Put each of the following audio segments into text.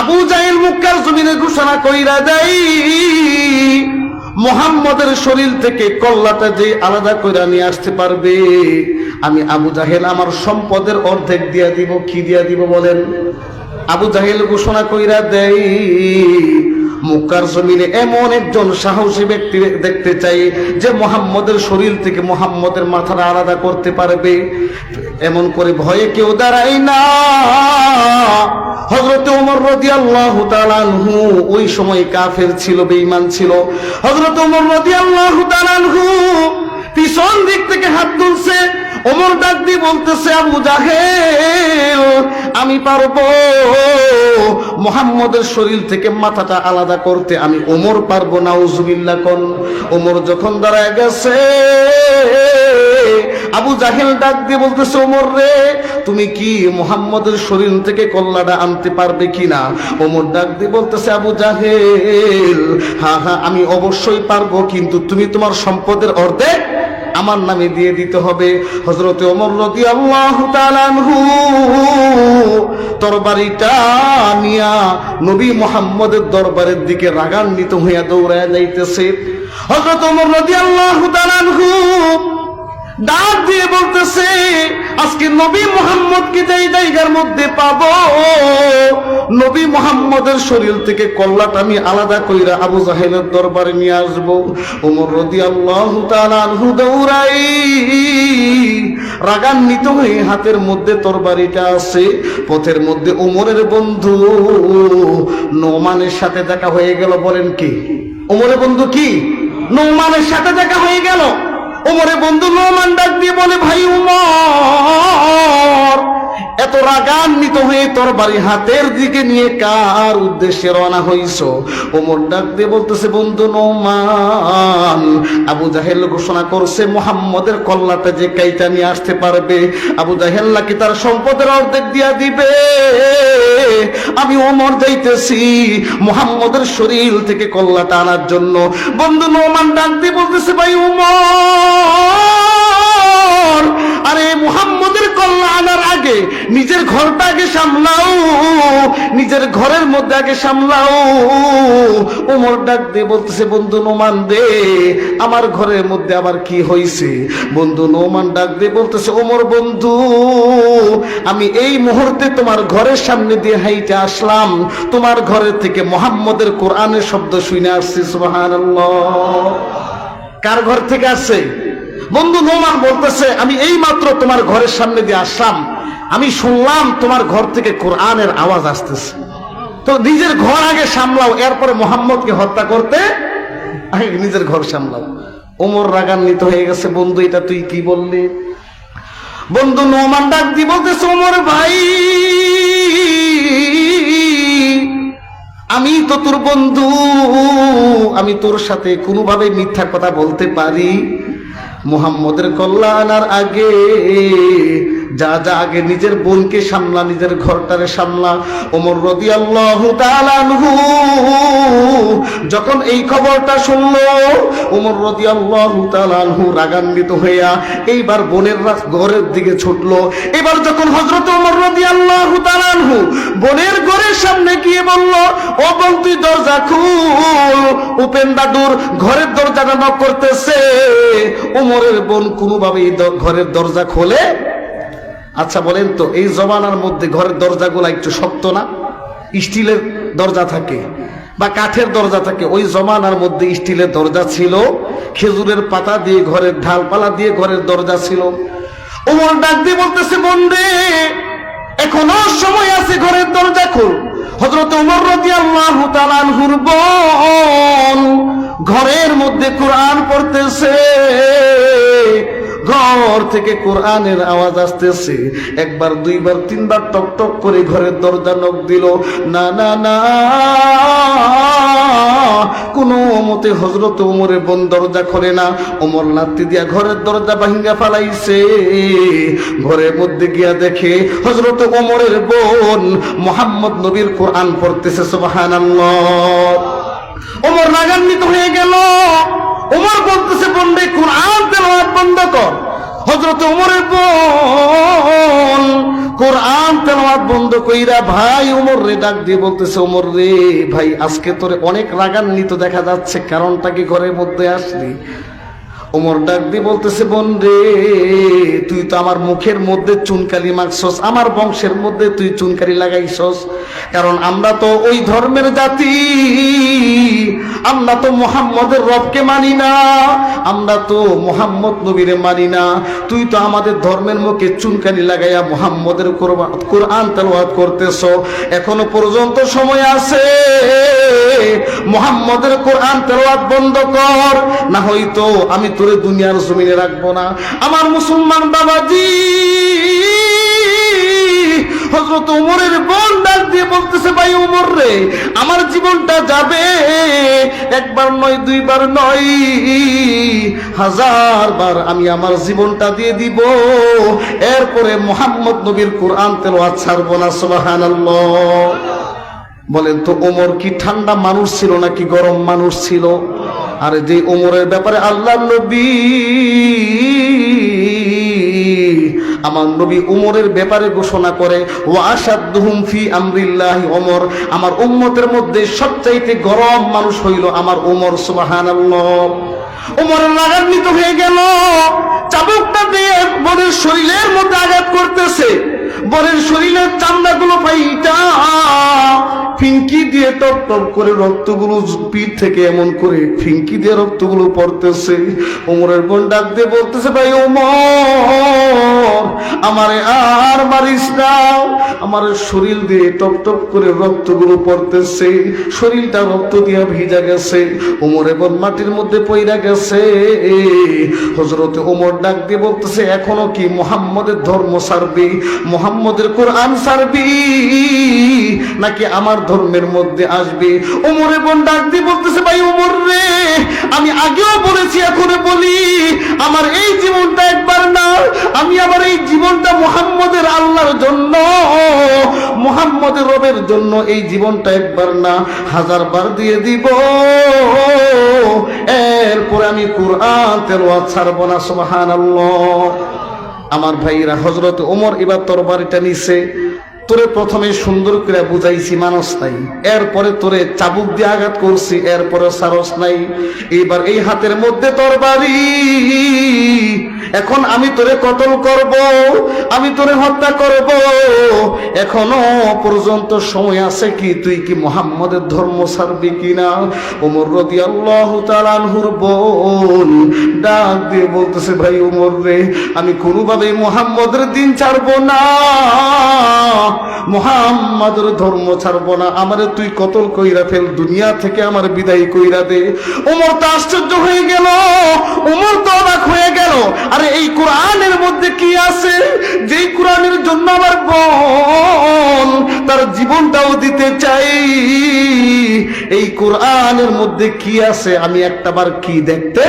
আবু জাহেল মুক্কার জমিনে ঘোষণা কইরা দেয়, মোহাম্মদের শরীর থেকে কল্লাটা যে আলাদা কইরা নিয়ে আসতে পারবে, আমি আবু জাহেল আমার সম্পদের অর্ধেক দিয়া দিব, কি দিয়া দিব বলেন? আবু জাহেল ঘোষণা কইরা দেয়, মুক্কার জমিনে এমন একজন সাহসী ব্যক্তি দেখতে চাই যে মোহাম্মদের শরীর থেকে মোহাম্মদের মাথাটা আলাদা করতে পারবে। এমন করে ভয়ে কেউ দাঁড়ায় না। হজরত ওই সময় কাফের ছিল ছিল। পিছন দিক থেকে হাত তুলছে, ওমর ডাক দিয়ে বলতেছে, আবু আমি পারব। মোহাম্মদের শরীর থেকে মাথাটা আলাদা করতে আমি ওমর পারব না উজুবিল্লা কোন। ওমর যখন দাঁড়ায় গেছে আবু জাহেল ডাক দিয়ে বলতেছে, ওমর রে, তুমি কি মোহাম্মদের শরীর থেকে কল্লাটা আনতে পারবে কিনা? ওমর ডাক দিয়ে বলতেছে, আবু জাহেল হ্যাঁ হ্যাঁ আমি অবশ্যই পারব, কিন্তু তুমি তোমার সম্পদের অর্ধেক আমার নামে দিয়ে দিতে হবে। হজরতে ওমর রদি আল্লাহ তরবারিটা নিয়া নবী মোহাম্মদের দরবারের দিকে রাগান্বিত হইয়া দৌড়ায় যাইতেছে। হজরত ওমর রদি আল্লাহ ডাক দিয়ে বলতেছে, আজকে নবী মোহাম্মদকে যেই জায়গার মধ্যে পাবো, নবী মোহাম্মদের শরীর থেকে কল্লাটা আমি আলাদা কইরা আবু জাহেলের দরবারে নিয়ে আসব। ওমর রদি আল্লাহ দৌড়াই, রাগান্বিত হয়ে হাতের মধ্যে তরবারিটা আছে, পথের মধ্যে ওমরের বন্ধু নোমানের সাথে দেখা হয়ে গেল, বলেন কি? ওমরের বন্ধু কি? নোমানের সাথে দেখা হয়ে গেল। ওমরে বন্ধু রহমান ডাক দিয়ে বলে ভাই উমর রাগান্বিত হয়ে তোর বাড়ি হাতের দিকে নিয়ে কার উদ্দেশ্যে রওনা হইছ? ওমর ডাক দিয়ে বলতেছে, বন্ধু নোমান, আবু জাহেল ঘোষণা করছে, মোহাম্মদের কল্লাটা যে কাইটা নিয়ে আসতে পারবে, আবু জাহেল নাকি তার সম্পদের অর্ধেক দিয়া দিবে? আমি ওমর যাইতেছি মোহাম্মদের শরীর থেকে কল্লাটা আনার জন্য। বন্ধু নোমান ডাক দিয়ে বলতেছে, ভাই উমর আরে মুহাম্মদের কল্লা আনার আগে নিজের ঘরটা আগে সামলাও, নিজের ঘরের মধ্যে আগে সামলাও। ওমর ডাক দিয়ে বলতেছে, বন্ধু নোমান দে, আমার ঘরের মধ্যে আবার কি হইছে? বন্ধু নোমান ডাক দিয়ে বলতেছে ওমর বন্ধু, আমি এই মুহূর্তে তোমার ঘরের সামনে দিয়ে হাইটে আসলাম। তোমার ঘরের থেকে মোহাম্মদের কোরআনের শব্দ শুনে আসছি, সুবহানাল্লাহ। কার ঘর থেকে আসছে? বন্ধু নোমান বলতেছে, আমি এই মাত্র তোমার ঘরের সামনে দিয়ে আসলাম। আমি শুনলাম তোমার ঘর থেকে কোরআনের আওয়াজ আসতেছে। তো নিজের ঘর আগে সামলাও, এরপরে মোহাম্মদকে হত্যা করতে নিজের ঘর সামলাও। ওমর রাগান্বিত হয়ে গেছে, বন্ধু, এটা তুই কি বললি? বন্ধু, নোমান ডাক দি বলতেছে, ওমর ভাই, আমি তো তোর বন্ধু, আমি তোর সাথে কোনোভাবে মিথ্যা কথা বলতে পারি। মুহাম্মদের কল্যাণ আর আগে যা যা আগে নিজের বোনকে সামলা, নিজের ঘরটারে সামলা। ওমর রদি আল্লাহ যখন এই খবরটা শুনলো, ওমর রদি আল্লাহ তালানহু রাগান্বিত হইয়া এইবার বোনের ঘরের দিকে ছুটলো। এবার যখন হজরত ওমর রদি আল্লাহ তালানহু বোনের ঘরের সামনে গিয়ে বলল, ও বোন, তুই দরজা খুল। উপেন দাদুর ঘরের দরজাটা নক করতেছে। ওমরের বোন কোনোভাবেই ঘরের দরজা খোলে আচ্ছা বলেন তো, এই জমানার মধ্যে ঘরের দরজাগুলো একটু শক্ত না? স্টিলের দরজা থাকে বা কাঠের দরজা থাকে। ওই জমানার মধ্যে স্টিলের দরজা ছিল। খেজুরের পাতা দিয়ে ঘরের ঢালপালা দিয়ে ঘরের দরজা ছিল। ওমর ডাক দিয়ে বলতেছে বন্ধে এখনও সময় আছে ঘরের দরজা খোল। হজরত উমর রদি আল্লাহ তালানহুর ঘরের মধ্যে কোরআন পড়তেছে। ঘর থেকে কোরআনের আওয়াজ আসতেছে। একবার, দুইবার, তিনবার টক টক করে ঘরের দরজা নক দিল। না না না। কোনো মতে হজরত ওমরের বোন দরজা খোলে না। ওমর লাত্তি দিয়া ঘরের দরজা ভাঙ্গা ফালাইছে। ঘরের মধ্যে গিয়া দেখে হজরত ওমরের বোন মোহাম্মদ নবীর কোরআন পড়তেছে ওমর হয়ে গেল ওমর বলতেছে বন্ধে কোরআন তেলাওয়াত বন্ধ কর। হজরত ওমরের বোন কোরআন তেলাওয়াত বন্ধ কইরা ভাই উমর রে ডাক দিয়ে বলতেছে, উমর রে, ভাই, আজকে তোরে অনেক রাগান্বিত দেখা যাচ্ছে, কারণটা কি ঘরের মধ্যে আসলি? ওমর ডাক দিয়ে বলতেছে বোন রে তুই তো আমার মুখের মধ্যে চুনকালি মাখছস, আমার বংশের মধ্যে তুই চুনকালি লাগাইছস, কারণ আমরা তো ওই ধর্মের জাতি। আমরা তো মোহাম্মদের রবকে মানি না। আমরা তো মোহাম্মদ নবীরে মানি না। তুই তো আমাদের ধর্মের মুখে চুনকানি লাগাইয়া মোহাম্মদের কোরআন তেলাওয়াত করতেছ। এখনও পর্যন্ত সময় আছে। মোহাম্মদের কোরআন তেলাওয়াত বন্ধ কর। না হয়তো আমি তোরে দুনিয়ার জমিনে রাখব না। আমার মুসলমান বাবাজি হজরত উমরের বোন ডাক দিয়ে বলতেছে, ভাই উমর রে, আমার জীবনটা যাবে, একবার নয়, দুইবার নয়, হাজার বার আমি আমার জীবনটা দিয়ে দিব। এরপরে মোহাম্মদ নবীর কোরআন তেলাওয়াত ছাড়বো না, সুবহানাল্লাহ। বলেন তো, ওমর কি ঠান্ডা মানুষ ছিল নাকি গরম মানুষ ছিল? আর যে ওমরের ব্যাপারে আল্লাহ নবী আমার নবী উমরের ব্যাপারে ঘোষণা করে ও আসাদুহুম ফি আমরিল্লাহি ওমর আমার উম্মতের মধ্যে সবচাইতে গরম মানুষ হইল আমার উমর, সুবহানাল্লাহ। ওমর রাগান্বিত হয়ে গেল। চাবুকটা দিয়ে বরের শরীরের মধ্যে আঘাত করতেছে। বরের শরীরের চামড়াগুলো পাইটা ফিঙ্কি দিয়ে টপ টপ করে রক্তগুলো পিঠ থেকে এমন করে ফিঙ্কি দিয়ে রক্তগুলো পড়তেছে। ওমরের বোন ডাক দিয়ে বলতেছে, ভাই ওমর, আমারে আর মারিস না। আমার শরীর দিয়ে টপ টপ করে রক্তগুলো পড়তেছে। শরীরটা রক্ত দিয়ে ভিজা গেছে। ওমরে বোন মাটির মধ্যে পইরা গেছে। হজরতে ওমর ডাক দিয়ে বলতেছে, এখনও কি মোহাম্মদের ধর্ম সারবি? মোহাম্মদের কোরআন সারবি? নাকি আমার ধর্মের মধ্যে আসবি? উমরে বোন ডাক দিয়ে বলতেছে, ভাই উমর রে, আমি আগেও বলেছি, এখনও বলি। আমার এই জীবনটা একবার না, আমি আমার এই জীবনটা মোহাম্মদের আল্লাহর জন্য মোহাম্মদের রবের জন্য এই জীবনটা একবার না হাজার বার দিয়ে দিব। এরপরে আমি কোরআন তেলাওয়াত ছাড়বো না সোহান আমার ভাইরা হজরত ওমর এবার তরবারিটা নিছে। তোরে প্রথমে সুন্দর করে বুঝাইছি মানুষ নাই। এরপরে তোরে চাবুক দিয়ে আঘাত করছি এরপরে সারস নাই। এবার এই হাতের মধ্যে তোর বাড়ি। এখন আমি তোরে কতল করব, আমি তোরে হত্যা করব। এখনও পর্যন্ত সময় আছে কি, তুই কি মোহাম্মদের ধর্ম ছাড়বি কিনা ওমর রদি আল্লাহ তালানহুর বোন ডাক দিয়ে বলতেছে, ভাই ওমর রে, আমি কোনোভাবে মোহাম্মদের দিন ছাড়বো না। মোহাম্মদের ধর্ম ছাড়বো না। আমারে তুই কতল কইরা ফেল, দুনিয়া থেকে আমার বিদায় কইরা দে। ওমর তো আশ্চর্য হয়ে গেল ওমর তো অবাক হয়ে গেল। আরে এই কোরআনের মধ্যে কি আছে? যেই কোরআনের জন্য আমার বোন তার জীবনটাও দিতে চাই। এই কোরআনের মধ্যে কি আছে? আমি একটাবার কি দেখতে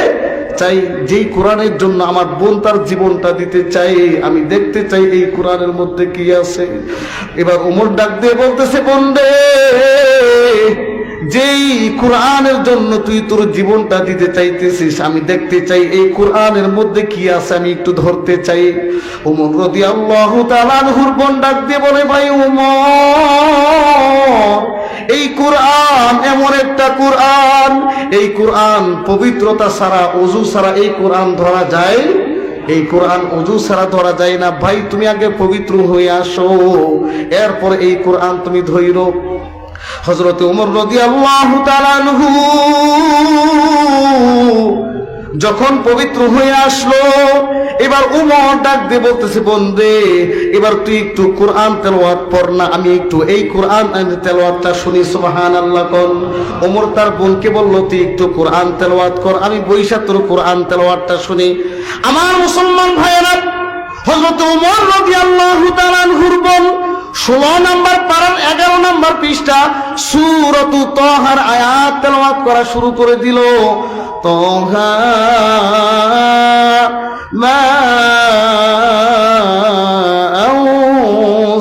চাই, যেই কোরআনের জন্য আমার বোন তার জীবনটা দিতে চাই আমি দেখতে চাই এই কোরআনের মধ্যে কি আছে। এবার ওমর ডাক দিয়ে বলতেছে বোন যেই কোরআনের জন্য তুই তোর জীবনটা দিতে চাইতেছিস, আমি দেখতে চাই এই কোরআনের মধ্যে কি আছে, আমি একটু ধরতে চাই। ওমর রদি আল্লাহ তালানহুর বোন ডাক দিয়ে বলে, ভাই ওমর এই কোরআন এমন একটা কোরআন। এই কোরআন পবিত্রতা ছাড়া অজু ছাড়া এই কোরআন ধরা যায়? এই কোরআন অজু ছাড়া ধরা যায় না। ভাই, তুমি আগে পবিত্র হয়ে আসো। এরপর এই কোরআন তুমি ধৈর হজরত উমর রদি আল্লাহ যখন পবিত্র হয়ে আসলো, এবার উমর ডাক দিয়ে বলতেছে বন্ধে এবার তুই একটু কোরআন তেলোয়াত পড় না, আমি একটু এই কোরআন তেলাওয়াতটা শুনি সুবহান আল্লাহ কন। ওমর তার বোনকে বলল, তুই একটু কোরআন তেলোয়াত কর, আমি বৈশাখ তোর কোরআন তেলাওয়াতটা শুনি। আমার মুসলমান ভাইয়েরা হজরত উমর রবি আল্লাহ তালানহুর বোন ষোলো নাম্বার পারার এগারো নাম্বার পৃষ্ঠা সুরতু তহার আয়াত তেলাওয়াত করা শুরু করে দিল তহা মা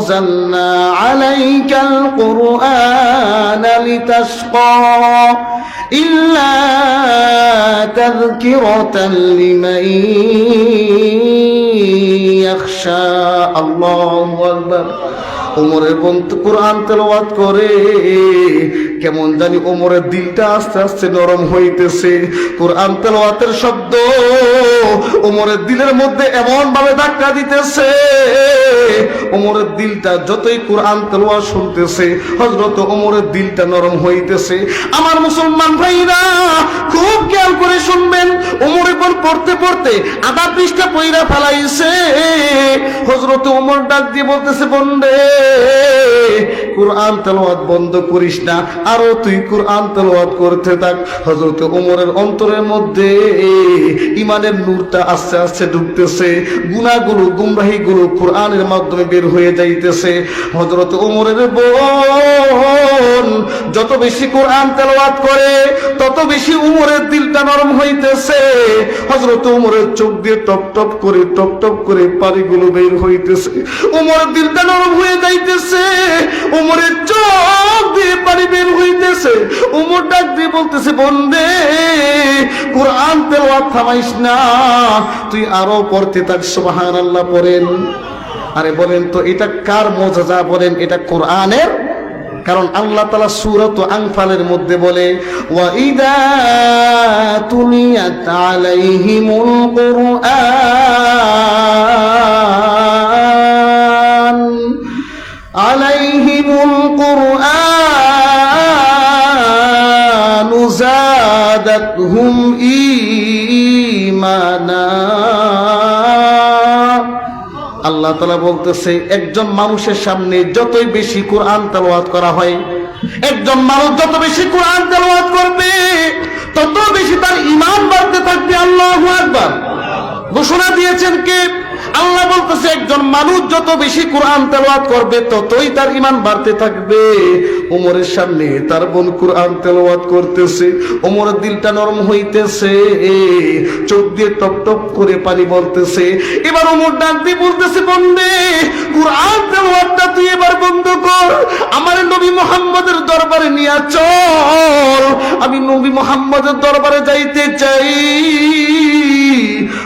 أنزلنا عليك القرآن الإنسان لتشقى إلا تذكرة لمن يخشى الله أكبر ওমরের বন্ধু কোরআন তেলাওয়াত করে। কেমন জানি ওমরের দিলটা আস্তে আস্তে নরম হইতেছে। কোরআন তেলাওয়াতের শব্দ ওমরের দিলের মধ্যে এমন ভাবে ধাক্কা দিতেছে। ওমরের দিলটা যতই কোরআন তেলাওয়াত শুনতেছে, হযরত ওমরের দিলটা নরম হইতেছে। আমার মুসলমান ভাইরা, খুব খেয়াল করে শুনবেন, ওমর এখন পড়তে পড়তে আধা পৃষ্ঠা পইরা ফেলাইছে। হজরত ওমর ডাক দিয়ে বলতেছে বন্ডে কোরআন তেলাওয়াত বন্ধ করিস না, আরও তুই কোরআন করতে থাক। ওমরের অন্তরের মধ্যে ইমানের নূরটা আস্তে আস্তে গুমরাহিগুলো কোরআনের মাধ্যমে বের হয়ে যাইতেছে। ওমরের বোন যত বেশি কোরআন করে, তত বেশি উমরের দিলটা নরম হইতেছে। হজরত উমরের চোখ দিয়ে টপ টপ করে টপ টপ করে পানিগুলো বের হইতেছে। উমরের দিলটা নরম হয়ে যাইতেছে উমরের চোখ দিয়ে পানি বের হইতেছে। উমর ডাক দিয়ে বলতেছে, বন্দে, কোরআন তেলাওয়াত থামাইস না। তুই আরও পড়তে থাক, সুবহানাল্লাহ পড়েন। আরে বলেন তো, এটা কার মজাজা বলেন? এটা কোরআনের? কারণ আল্লাহ তালা সুরত আংফালের মধ্যে বলে ওয়াইদা আলাইহিমুল কুরআন জাদাতহুম ঈমানা। আল্লাহ তালা বলতেছে, একজন মানুষের সামনে যতই বেশি কোরআন তেলাওয়াত করা হয়, একজন মানুষ যত বেশি কোরআন তেলাওয়াত করবে, তত বেশি তার ইমান বাড়তে থাকবে। আল্লাহ আকবার। ঘোষণা দিয়েছেন কে? আল্লাহ বলতেছে, একজন মানুষ যত বেশি কোরআন তেলাওয়াত করবে, ততই তার ইমান বাড়তে থাকবে। ওমরের সামনে তার বোন কোরআন তেলাওয়াত করতেছে, ওমরের দিলটা নরম হইতেছে, চোখ দিয়ে টপ টপ করে পানি বলতেছে। এবার ওমর ডাক দিয়ে বলতেছে বন্ধে কোরআন তেলাওয়াতটা তুই এবার বন্ধ কর। আমার নবী মোহাম্মদের দরবারে নিয়ে চল। আমি নবী মোহাম্মদের দরবারে যাইতে চাই।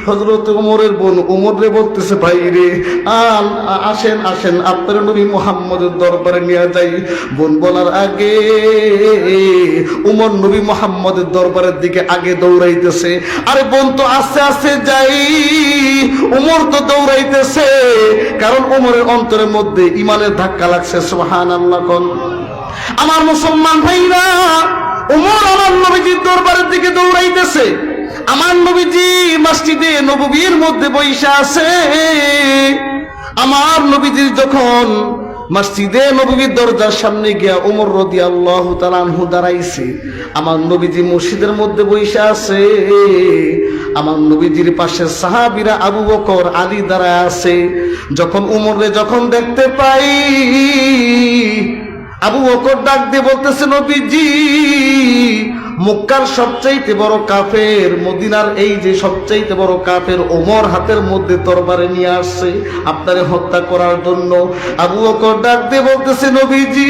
হজরত উমরের বোন উমর রে বলতেছে, ভাই রে আন আ- আসেন আসেন, আপনার নবী মোহাম্মদের দরবারে নিয়ে যাই। বোন বলার আগে উমর নবী মোহাম্মদের দরবারের দিকে আগে দৌড়াইতেছে। আরে বোন তো আস্তে আস্তে যাই, উমর তো দৌড়াইতেছে। কারণ উমরের অন্তরের মধ্যে ইমানের ধাক্কা লাগছে সোহান আল্লাহ আমার মুসলমান ভাইরা, উমর আমার নবীজির দরবারের দিকে দৌড়াইতেছে। আমার নবীজি মসজিদে নববীর মধ্যে বৈশা আছে। আমার নবীজির যখন মসজিদে নবীর দরজার সামনে গিয়া উমর রদি আল্লাহ তালানহু দাঁড়াইছে, আমার নবীজি মসজিদের মধ্যে বৈশা আছে। আমার নবীজির পাশে সাহাবিরা আবু বকর, আলী দাঁড়ায় আছে। যখন উমরে যখন দেখতে পাই, আবু বকর ডাক দিয়ে বলতেছে, নবীজি মক্কার সবচাইতে বড় কাফের, মদিনার এই যে সবচাইতে বড় কাফের ওমর হাতের মধ্যে তরবারে নিয়ে আসছে, আপনারে হত্যা করার জন্য। আবু অকর ডাক দিয়ে বলতেছে, নবীজি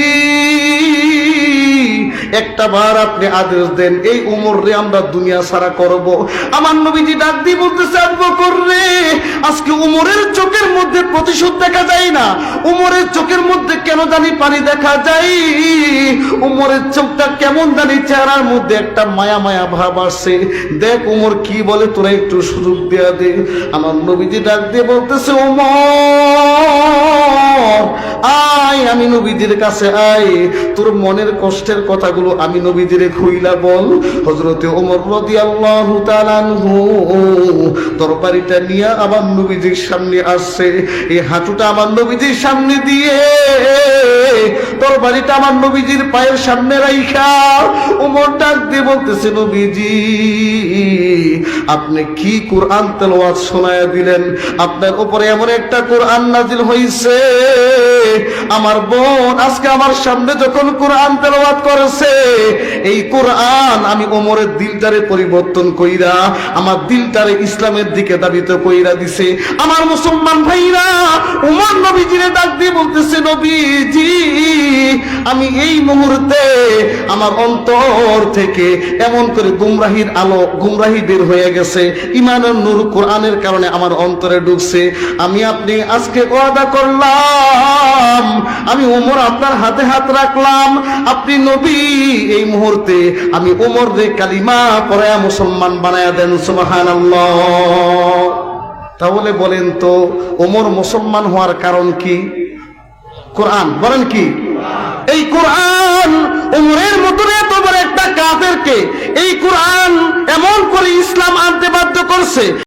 একটা বার আপনি আদেশ দেন, এই উমর রে আমরা দুনিয়া সারা করব। আমার নবীজি ডাক দিয়ে বলতেছে, আবু বকর আজকে উমরের চোখের মধ্যে প্রতিশোধ দেখা যায় না। উমরের চোখের মধ্যে কেন জানি পানি দেখা যায়? উমরের চোখটা কেমন জানি চেহারার মধ্যে একটা মায়া মায়া ভাব আসছে। দেখ উমর কি বলে, তোরা একটু সুযোগ দেয়া দে। আমার নবীজি ডাক দিয়ে বলতেছে, উমর আমি নবীজির কাছে আয়। তোর মনের কষ্টের কথাগুলো আমি নবীজিরে খুইলা বল। হজরতে ওমর রদি আল্লাহ তরবারিটা নিয়ে আমার নবীজির সামনে আসছে। এই হাঁটুটা আমার নবীজির সামনে দিয়ে। তরবারিটা আমার নবীজির পায়ের সামনে রাইখা। ওমর ডাক দিয়ে বলতেছে, নবীজি, আপনি কি কোরআন তেলাওয়াত শোনায়া দিলেন? আপনার উপরে এমন একটা কোরআন নাজিল হইছে। আমার বোন আজকে আমার সামনে যখন কোরআন তেলাওয়াত করেছে, এই কোরআন আমি ওমরের দিলটারে পরিবর্তন কইরা, আমার দিলটারে ইসলামের দিকে দাবিত কইরা দিছে। আমার মুসলমান ভাইরা, উমর নবীজিরে ডাক দিয়ে বলতেছে, নবীজি, আমি এই মুহূর্তে আমার অন্তর থেকে এমন করে গুমরাহির আলো, গুমরাহি বের হয়ে গেছে। ইমানের নূর কোরআনের কারণে আমার অন্তরে ঢুকছে। আমি আপনি আজকে ওয়াদা করলাম আমি ওমর আপনার হাতে হাত রাখলাম। আপনি নবী, এই মুহূর্তে আমি ওমর রে কালিমা পরে মুসলমান বানায়া দেন, সুবহানাল্লাহ। তাহলে বলেন তো, ওমর মুসলমান হওয়ার কারণ কি? কোরআন, বলেন কি? এই কোরআন উমরের মতন এত বড় একটা কাফেরকে, এই কোরআন এমন করে ইসলাম আনতে বাধ্য করছে।